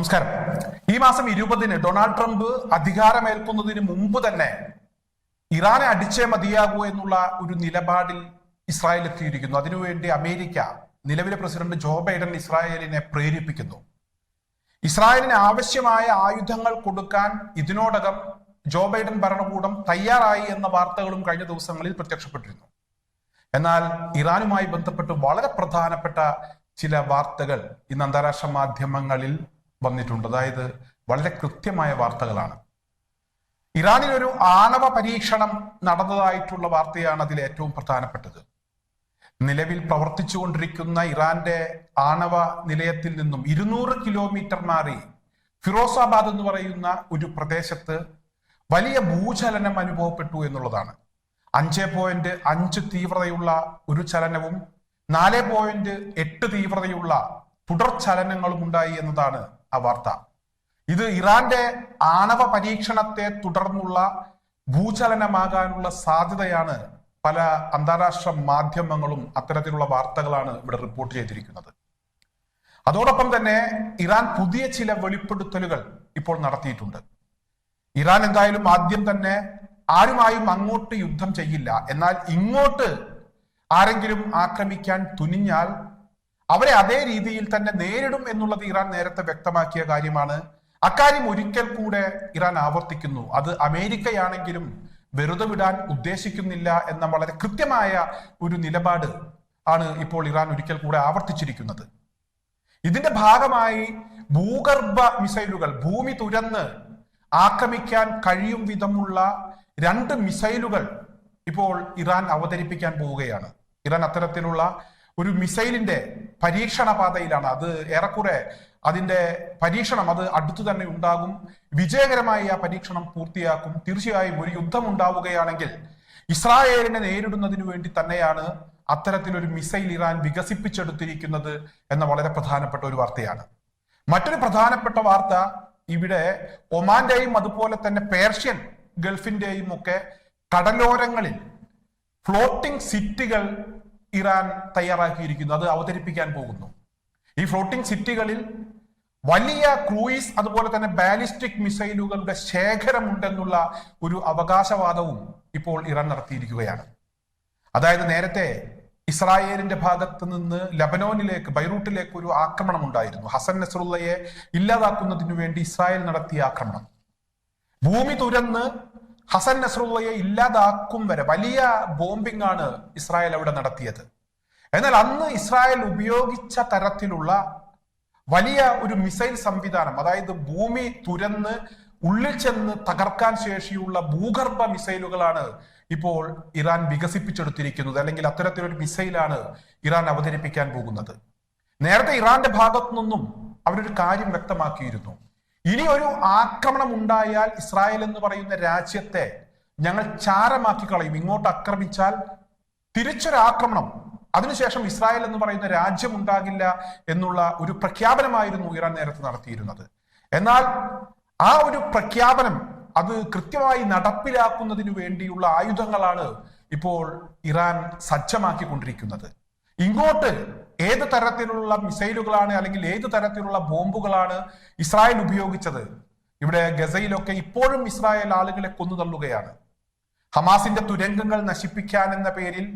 നമസ്കാരം. ഈ മാസം ഇരുപതിന് ഡൊണാൾഡ് ട്രംപ് അധികാരമേൽക്കുന്നതിന് മുമ്പ് തന്നെ ഇറാനെ അടിച്ചേ മതിയാകൂ എന്നുള്ള ഒരു നിലപാടിൽ ഇസ്രായേൽ എത്തിയിരിക്കുന്നു. അതിനുവേണ്ടി അമേരിക്ക നിലവിലെ പ്രസിഡന്റ് ജോ ബൈഡൻ ഇസ്രായേലിനെ പ്രേരിപ്പിക്കുന്നു. ഇസ്രായേലിന് ആവശ്യമായ ആയുധങ്ങൾ കൊടുക്കാൻ ഇതിനോടകം ജോ ബൈഡൻ ഭരണകൂടം തയ്യാറായി എന്ന വാർത്തകളും കഴിഞ്ഞ ദിവസങ്ങളിൽ പ്രത്യക്ഷപ്പെട്ടിരുന്നു. എന്നാൽ ഇറാനുമായി ബന്ധപ്പെട്ട് വളരെ പ്രധാനപ്പെട്ട ചില വാർത്തകൾ ഇന്ന് അന്താരാഷ്ട്ര മാധ്യമങ്ങളിൽ വന്നിട്ടുണ്ട്. അതായത് വളരെ കൃത്യമായ വാർത്തകളാണ്. ഇറാനിൽ ഒരു ആണവ പരീക്ഷണം നടന്നതായിട്ടുള്ള വാർത്തയാണ് അതിൽ ഏറ്റവും പ്രധാനപ്പെട്ടത്. നിലവിൽ പ്രവർത്തിച്ചുകൊണ്ടിരിക്കുന്ന ഇറാന്റെ ആണവ നിലയത്തിൽ നിന്നും ഇരുന്നൂറ് കിലോമീറ്റർ മാറി ഫിറോസാബാദ് എന്ന് പറയുന്ന ഒരു പ്രദേശത്ത് വലിയ ഭൂചലനം അനുഭവപ്പെട്ടു എന്നുള്ളതാണ്. അഞ്ച് പോയിന്റ് അഞ്ച് തീവ്രതയുള്ള ഒരു ചലനവും നാല് പോയിന്റ് എട്ട് തീവ്രതയുള്ള തുടർ ചലനങ്ങളും ഉണ്ടായി എന്നതാണ് വാർത്ത. ഇത് ഇറാന്റെ ആണവ പരീക്ഷണത്തെ തുടർന്നുള്ള ഭൂചലനമാകാനുള്ള സാധ്യതയാണ് പല അന്താരാഷ്ട്ര മാധ്യമങ്ങളും അത്തരത്തിലുള്ള വാർത്തകളാണ് ഇവിടെ റിപ്പോർട്ട് ചെയ്തിരിക്കുന്നത്. അതോടൊപ്പം തന്നെ ഇറാൻ പുതിയ ചില വെളിപ്പെടുത്തലുകൾ ഇപ്പോൾ നടത്തിയിട്ടുണ്ട്. ഇറാൻ എന്തായാലും ആദ്യം തന്നെ ആരുമായും അങ്ങോട്ട് യുദ്ധം ചെയ്യില്ല. എന്നാൽ ഇങ്ങോട്ട് ആരെങ്കിലും ആക്രമിക്കാൻ തുനിഞ്ഞാൽ അവരെ അതേ രീതിയിൽ തന്നെ നേരിടും എന്നുള്ളത് ഇറാൻ നേരത്തെ വ്യക്തമാക്കിയ കാര്യമാണ്. അക്കാര്യം ഒരിക്കൽ കൂടെ ഇറാൻ ആവർത്തിക്കുന്നു. അത് അമേരിക്കയാണെങ്കിലും വെറുതെ വിടാൻ ഉദ്ദേശിക്കുന്നില്ല എന്ന വളരെ കൃത്യമായ ഒരു നിലപാട് ആണ് ഇപ്പോൾ ഇറാൻ ഒരിക്കൽ കൂടെ ആവർത്തിച്ചിരിക്കുന്നത്. ഇതിന്റെ ഭാഗമായി ഭൂഗർഭ മിസൈലുകൾ ഭൂമി തുരന്ന് ആക്രമിക്കാൻ കഴിയും വിധമുള്ള രണ്ട് മിസൈലുകൾ ഇപ്പോൾ ഇറാൻ അവതരിപ്പിക്കാൻ പോവുകയാണ്. ഇറാൻ അത്തരത്തിലുള്ള ഒരു മിസൈലിന്റെ പരീക്ഷണ പാതയിലാണ് അത് ഏറെക്കുറെ അതിന്റെ പരീക്ഷണം അത് അടുത്തു തന്നെ ഉണ്ടാകും. വിജയകരമായി ആ പരീക്ഷണം പൂർത്തിയാക്കും. തീർച്ചയായും ഒരു യുദ്ധം ഉണ്ടാവുകയാണെങ്കിൽ ഇസ്രായേലിനെ നേരിടുന്നതിനു വേണ്ടി തന്നെയാണ് അത്തരത്തിലൊരു മിസൈൽ ഇറാൻ വികസിപ്പിച്ചെടുത്തിരിക്കുന്നത് എന്ന വളരെ പ്രധാനപ്പെട്ട ഒരു വാർത്തയാണ്. മറ്റൊരു പ്രധാനപ്പെട്ട വാർത്ത ഇവിടെ ഒമാന്റെയും അതുപോലെ തന്നെ പേർഷ്യൻ ഗൾഫിന്റെയും ഒക്കെ കടലോരങ്ങളിൽ ഫ്ലോട്ടിംഗ് സിറ്റികൾ ഇറാൻ തയ്യാറാക്കിയിരിക്കുന്നു അത് അവതരിപ്പിക്കാൻ പോകുന്നു. ഈ ഫ്ലോട്ടിംഗ് സിറ്റികളിൽ വലിയ ക്രൂയിസ് അതുപോലെ തന്നെ ബാലിസ്റ്റിക് മിസൈലുകളുടെ ശേഖരമുണ്ടെന്നുള്ള ഒരു അവകാശവാദവും ഇപ്പോൾ ഇറാൻ നടത്തിയിരിക്കുകയാണ്. അതായത് നേരത്തെ ഇസ്രായേലിന്റെ ഭാഗത്ത് നിന്ന് ലബനോനിലേക്ക് ബൈറൂട്ടിലേക്ക് ഒരു ആക്രമണം ഉണ്ടായിരുന്നു ഹസൻ നസറുള്ളയെ ഇല്ലാതാക്കുന്നതിനു വേണ്ടി ഇസ്രായേൽ നടത്തിയ ആക്രമണം. ഭൂമി തുരന്ന് ഹസൻ നസറുള്ളയെ ഇല്ലാതാക്കും വരെ വലിയ ബോംബിംഗ് ആണ് ഇസ്രായേൽ അവിടെ നടത്തിയത്. എന്നാൽ അന്ന് ഇസ്രായേൽ ഉപയോഗിച്ച തരത്തിലുള്ള വലിയ ഒരു മിസൈൽ സംവിധാനം അതായത് ഭൂമി തുരന്ന് ഉള്ളിൽ ചെന്ന് തകർക്കാൻ ശേഷിയുള്ള ഭൂഗർഭ മിസൈലുകളാണ് ഇപ്പോൾ ഇറാൻ വികസിപ്പിച്ചെടുത്തിരിക്കുന്നത്. അല്ലെങ്കിൽ അത്തരത്തിലൊരു മിസൈലാണ് ഇറാൻ അവതരിപ്പിക്കാൻ പോകുന്നത്. നേരത്തെ ഇറാന്റെ ഭാഗത്തു നിന്നും അവരൊരു കാര്യം വ്യക്തമാക്കിയിരുന്നു. ഇനി ഒരു ആക്രമണം ഉണ്ടായാൽ ഇസ്രായേൽ എന്ന് പറയുന്ന രാജ്യത്തെ ഞങ്ങൾ ചാരമാക്കി കളയും. ഇങ്ങോട്ട് ആക്രമിച്ചാൽ തിരിച്ചൊരാക്രമണം. അതിനുശേഷം ഇസ്രായേൽ എന്ന് പറയുന്ന രാജ്യം ഉണ്ടാകില്ല എന്നുള്ള ഒരു പ്രഖ്യാപനമായിരുന്നു ഇറാൻ നേരത്തെ നടത്തിയിരുന്നത്. എന്നാൽ ആ ഒരു പ്രഖ്യാപനം അത് കൃത്യമായി നടപ്പിലാക്കുന്നതിന് വേണ്ടിയുള്ള ആയുധങ്ങളാണ് ഇപ്പോൾ ഇറാൻ സജ്ജമാക്കിക്കൊണ്ടിരിക്കുന്നത്. ഇങ്ങോട്ട് ഏത് തരത്തിലുള്ള മിസൈലുകളാണ് അല്ലെങ്കിൽ ഏത് തരത്തിലുള്ള ബോംബുകളാണ് ഇസ്രായേൽ ഉപയോഗിച്ചത്? ഇവിടെ ഗസയിലൊക്കെ ഇപ്പോഴും ഇസ്രായേൽ ആളുകളെ കൊന്നു തള്ളുകയാണ് ഹമാസിന്റെ തുരങ്കങ്ങൾ നശിപ്പിക്കാൻ എന്ന പേരിൽ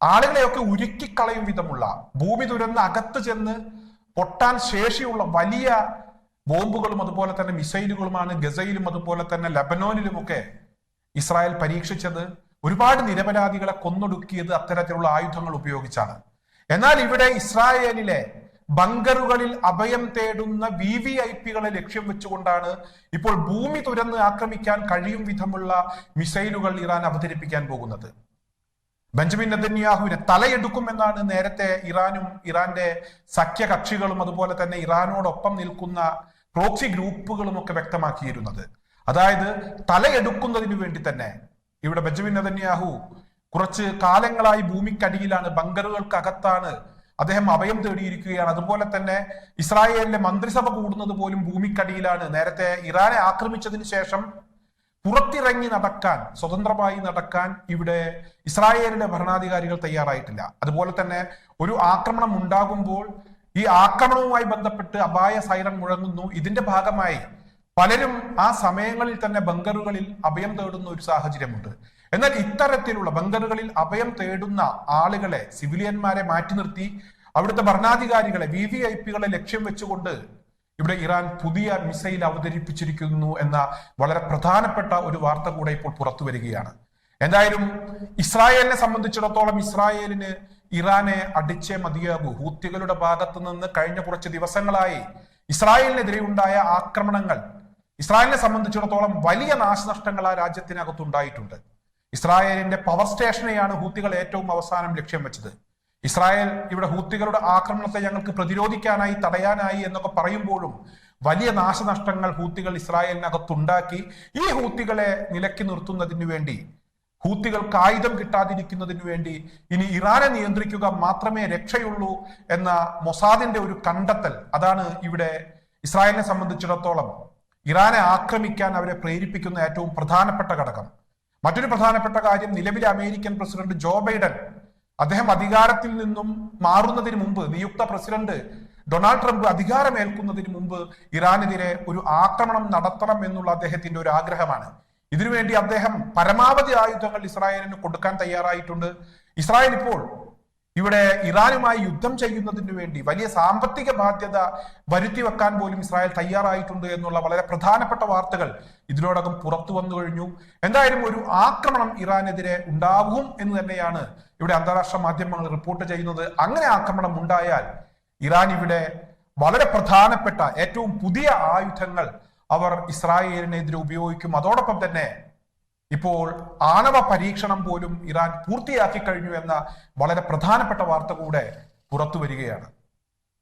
ആളുകളെയൊക്കെ ഉരുക്കിക്കളയും വിധമുള്ള ഭൂമി തുരന്ന് അകത്ത് ചെന്ന് പൊട്ടാൻ ശേഷിയുള്ള വലിയ ബോംബുകളും അതുപോലെ തന്നെ മിസൈലുകളുമാണ് ഗസയിലും അതുപോലെ തന്നെ ലബനോനിലുമൊക്കെ ഇസ്രായേൽ പരീക്ഷിച്ചത്. ഒരുപാട് നിരപരാധികളെ കൊന്നൊടുക്കിയത് അത്തരത്തിലുള്ള ആയുധങ്ങൾ ഉപയോഗിച്ചാണ്. എന്നാൽ ഇവിടെ ഇസ്രായേലിലെ ബങ്കറുകളിൽ അഭയം തേടുന്ന വി വി ഐ പികളെ ലക്ഷ്യം വെച്ചുകൊണ്ടാണ് ഇപ്പോൾ ഭൂമി തുരന്ന് ആക്രമിക്കാൻ കഴിയും വിധമുള്ള മിസൈലുകൾ ഇറാൻ അവതരിപ്പിക്കാൻ പോകുന്നത്. ബെഞ്ചമിൻ നെതന്യാഹുവിനെ തലയെടുക്കും എന്നാണ് നേരത്തെ ഇറാനും ഇറാന്റെ സഖ്യകക്ഷികളും അതുപോലെ തന്നെ ഇറാനോടൊപ്പം നിൽക്കുന്ന പ്രോക്സി ഗ്രൂപ്പുകളും ഒക്കെ വ്യക്തമാക്കിയിരുന്നത്. അതായത് തലയെടുക്കുന്നതിന് വേണ്ടി തന്നെ ഇവിടെ ബെഞ്ചമിൻ നെതന്യാഹു കുറച്ച് കാലങ്ങളായി ഭൂമിക്കടിയിലാണ് ബങ്കറുകൾക്കകത്താണ് അദ്ദേഹം അഭയം തേടിയിരിക്കുകയാണ്. അതുപോലെ തന്നെ ഇസ്രായേലിലെ മന്ത്രിസഭ കൂടുന്നത് പോലും ഭൂമിക്കടിയിലാണ്. നേരത്തെ ഇറാനെ ആക്രമിച്ചതിന് ശേഷം പുറത്തിറങ്ങി നടക്കാൻ സ്വതന്ത്രമായി നടക്കാൻ ഇവിടെ ഇസ്രായേലിലെ ഭരണാധികാരികൾ തയ്യാറായിട്ടില്ല. അതുപോലെ തന്നെ ഒരു ആക്രമണം ഉണ്ടാകുമ്പോൾ ഈ ആക്രമണവുമായി ബന്ധപ്പെട്ട് അപായ സൈറൺ മുഴങ്ങുന്നു. ഇതിന്റെ ഭാഗമായി പലരും ആ സമയങ്ങളിൽ തന്നെ ബങ്കറുകളിൽ അഭയം തേടുന്ന ഒരു സാഹചര്യമുണ്ട്. എന്നാൽ ഇത്തരത്തിലുള്ള ബങ്കറുകളിൽ അഭയം തേടുന്ന ആളുകളെ സിവിലിയന്മാരെ മാറ്റി നിർത്തി അവിടുത്തെ ഭരണാധികാരികളെ വി വി ഐ പികളെ ലക്ഷ്യം വെച്ചുകൊണ്ട് ഇവിടെ ഇറാൻ പുതിയ മിസൈൽ അവതരിപ്പിച്ചിരിക്കുന്നു എന്ന വളരെ പ്രധാനപ്പെട്ട ഒരു വാർത്ത കൂടെ ഇപ്പോൾ പുറത്തു വരികയാണ്. എന്തായാലും ഇസ്രായേലിനെ സംബന്ധിച്ചിടത്തോളം ഇസ്രായേലിന് ഇറാനെ അടിച്ചേ മതിയാകൂ. ഹൂത്തികളുടെ ഭാഗത്ത് നിന്ന് കഴിഞ്ഞ കുറച്ച് ദിവസങ്ങളായി ഇസ്രായേലിനെതിരെ ഉണ്ടായ ആക്രമണങ്ങൾ ഇസ്രായേലിനെ സംബന്ധിച്ചിടത്തോളം വലിയ നാശനഷ്ടങ്ങൾ ആ രാജ്യത്തിനകത്തുണ്ടായിട്ടുണ്ട് ഇസ്രായേലിന്റെ പവർ സ്റ്റേഷനെയാണ് ഹൂത്തികൾ ഏറ്റവും അവസാനം ലക്ഷ്യം വെച്ചത്. ഇസ്രായേൽ ഇവിടെ ഹൂത്തികളുടെ ആക്രമണത്തെ ഞങ്ങൾക്ക് പ്രതിരോധിക്കാനായി തടയാനായി എന്നൊക്കെ പറയുമ്പോഴും വലിയ നാശനഷ്ടങ്ങൾ ഹൂത്തികൾ ഇസ്രായേലിനകത്തുണ്ടാക്കി. ഈ ഹൂത്തികളെ നിലക്കി നിർത്തുന്നതിന് വേണ്ടി ഹൂത്തികൾക്ക് ആയുധം കിട്ടാതിരിക്കുന്നതിന് വേണ്ടി ഇനി ഇറാനെ നിയന്ത്രിക്കുക മാത്രമേ രക്ഷയുള്ളൂ എന്ന മൊസാദിന്റെ ഒരു കണ്ടെത്തൽ അതാണ് ഇവിടെ ഇസ്രായേലിനെ സംബന്ധിച്ചിടത്തോളം ഇറാനെ ആക്രമിക്കാൻ അവരെ പ്രേരിപ്പിക്കുന്ന ഏറ്റവും പ്രധാനപ്പെട്ട ഘടകം. മറ്റൊരു പ്രധാനപ്പെട്ട കാര്യം നിലവിലെ അമേരിക്കൻ പ്രസിഡന്റ് ജോ ബൈഡൻ അദ്ദേഹം അധികാരത്തിൽ നിന്നും മാറുന്നതിന് മുമ്പ് നിയുക്ത പ്രസിഡന്റ് ഡൊണാൾഡ് ട്രംപ് അധികാരമേൽക്കുന്നതിന് മുമ്പ് ഇറാനെതിരെ ഒരു ആക്രമണം നടത്തണം എന്നുള്ള അദ്ദേഹത്തിന്റെ ഒരു ആഗ്രഹമാണ്. ഇതിനുവേണ്ടി അദ്ദേഹം പരമാവധി ആയുധങ്ങൾ ഇസ്രായേലിന് കൊടുക്കാൻ തയ്യാറായിട്ടുണ്ട്. ഇസ്രായേൽ ഇപ്പോൾ ഇവിടെ ഇറാനുമായി യുദ്ധം ചെയ്യുന്നതിന് വേണ്ടി വലിയ സാമ്പത്തിക ബാധ്യത വരുത്തി വെക്കാൻ പോലും ഇസ്രായേൽ തയ്യാറായിട്ടുണ്ട് എന്നുള്ള വളരെ പ്രധാനപ്പെട്ട വാർത്തകൾ ഇതിനോടകം പുറത്തു വന്നു കഴിഞ്ഞു. എന്തായാലും ഒരു ആക്രമണം ഇറാനെതിരെ ഉണ്ടാകും എന്ന് തന്നെയാണ് ഇവിടെ അന്താരാഷ്ട്ര മാധ്യമങ്ങൾ റിപ്പോർട്ട് ചെയ്യുന്നത്. അങ്ങനെ ആക്രമണം ഉണ്ടായാൽ ഇറാൻ ഇവിടെ വളരെ പ്രധാനപ്പെട്ട ഏറ്റവും പുതിയ ആയുധങ്ങൾ അവർ ഇസ്രായേലിനെതിരെ ഉപയോഗിക്കും. അതോടൊപ്പം തന്നെ ഇപ്പോൾ ആണവ പരീക്ഷണം പോലും ഇറാൻ പൂർത്തിയാക്കി കഴിഞ്ഞു എന്ന വളരെ പ്രധാനപ്പെട്ട വാർത്ത കൂടെ പുറത്തു വരികയാണ്.